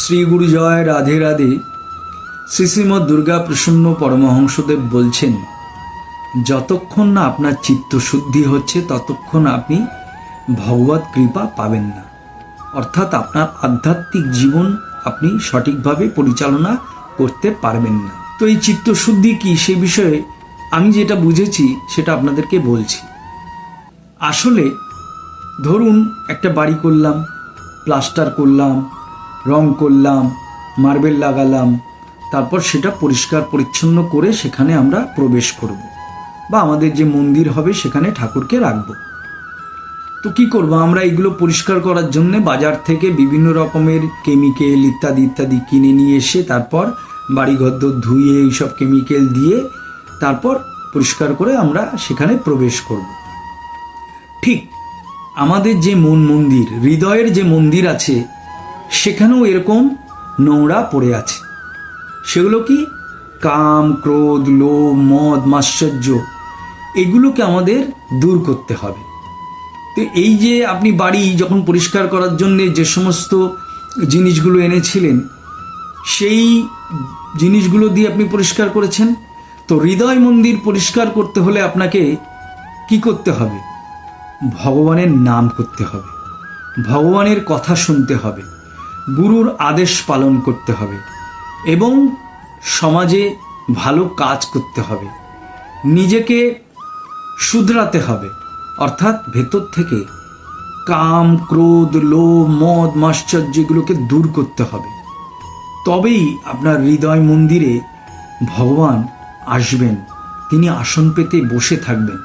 শ্রী গুরু জয় রাধে রাধে। শ্রী শ্রীমৎ দুর্গা প্রসন্ন পরমহংসদেব বলছেন, যতক্ষণ না আপনার চিত্তশুদ্ধি হচ্ছে, ততক্ষণ আপনি ভগবত কৃপা পাবেন না। অর্থাৎ আপনার আধ্যাত্মিক জীবন আপনি সঠিকভাবে পরিচালনা করতে পারবেন না। তো এই চিত্তশুদ্ধি কি, সে বিষয়ে আমি যেটা বুঝেছি, সেটা আপনাদেরকে বলছি। আসলে ধরুন একটা বাড়ি করলাম, প্লাস্টার করলাম রং করলাম মার্বেল লাগালাম, তারপর সেটা পরিষ্কার পরিচ্ছন্ন করে সেখানে আমরা প্রবেশ করব বা আমাদের যে মন্দির হবে সেখানে ঠাকুরকে রাখব। তো কি করব আমরা এগুলো পরিষ্কার করার জন্য বাজার থেকে বিভিন্ন রকমের কেমিক্যাল ইত্যাদি ইত্যাদি কিনে নিয়ে এসে তারপর বাড়িঘর ধুয়ে এইসব কেমিক্যাল দিয়ে তারপর পরিষ্কার করে আমরা সেখানে প্রবেশ করব। ঠিক আমাদের যে মন মন্দির, হৃদয়ের যে মন্দির আছে সেখানেও এরকম নোংরা পড়ে আছে। সেগুলো কি? কাম, ক্রোধ, লোভ, মদ মাশ্চর্য এগুলোকে আমাদের দূর করতে হবে। তো এই যে আপনি বাড়ি যখন পরিষ্কার করার জন্য যে সমস্ত জিনিসগুলো এনেছিলেন, সেই জিনিসগুলো দিয়ে আপনি পরিষ্কার করেছেন? তো হৃদয় মন্দির পরিষ্কার করতে হলে আপনাকে কি করতে হবে? ভগবানের নাম করতে হবে। ভগবানের কথা শুনতে হবে। গুরুর আদেশ পালন করতে হবে এবং সমাজে ভালো কাজ করতে হবে। নিজেকে শুধরাতে হবে। অর্থাৎ ভেতর থেকে কাম, ক্রোধ, লোভ, মদ মাশ্চর্যগুলোকে দূর করতে হবে। তবেই আপনার হৃদয় মন্দিরে ভগবান আসবেন। তিনি আসন পেতে বসে থাকবেন।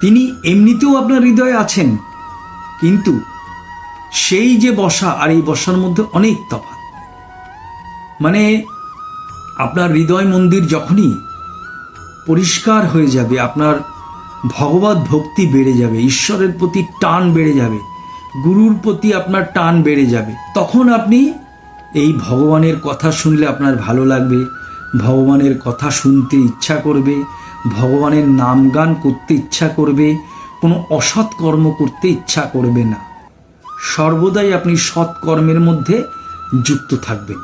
তিনি এমনিতেও আপনার হৃদয়ে আছেন। কিন্তু সেই যে বসা আর এই বসার মধ্যে অনেক তফাৎ। মানে আপনার হৃদয় মন্দির যখনই পরিষ্কার হয়ে যাবে, আপনার ভগবত ভক্তি বেড়ে যাবে, ঈশ্বরের প্রতি টান বেড়ে যাবে, গুরুর প্রতি আপনার টান বেড়ে যাবে, তখন আপনি এই ভগবানের কথা শুনলে আপনার ভালো লাগবে, ভগবানের কথা শুনতে ইচ্ছা করবে, ভগবানের নাম গান করতে ইচ্ছা করবে, কোনো অসৎ কর্ম করতে ইচ্ছা করবে না। সর্বদাই আপনি সৎকর্মের মধ্যে যুক্ত থাকবেন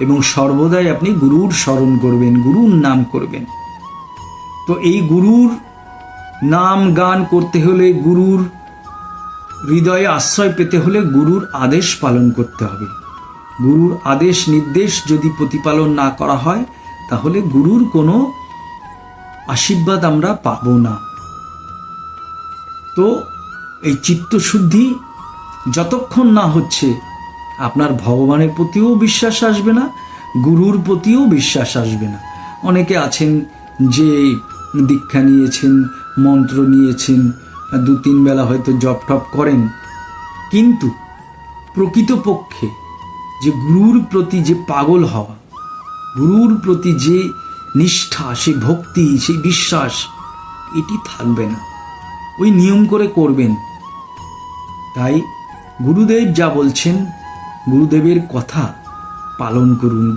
এবং সর্বদাই আপনি গুরুর স্মরণ করবেন, গুরুর নাম করবেন। তো এই গুরুর নাম গান করতে হলে গুরুর হৃদয়ে আশ্রয় পেতে হলে গুরুর আদেশ পালন করতে হবে। গুরুর আদেশ নির্দেশ যদি প্রতিপালন না করা হয়, তাহলে গুরুর কোনো আশীর্বাদ আমরা পাব না। তো এই চিত্তশুদ্ধি যতক্ষণ না হচ্ছে, আপনার ভগবানের প্রতিও বিশ্বাস আসবে না, গুরুর প্রতিও বিশ্বাস আসবে না। অনেকে আছেন যে দীক্ষা নিয়েছেন, মন্ত্র নিয়েছেন, দু তিন বেলা হয়তো জপ টপ করেন। কিন্তু প্রকৃতপক্ষে যে গুরুর প্রতি যে পাগল হওয়া, গুরুর প্রতি যে নিষ্ঠা সেই ভক্তি সেই বিশ্বাস, এটি থাকবে না। ওই নিয়ম করে করবেন। তাই গুরুদেব যা বলছেন গুরুদেবের কথা পালন করুন।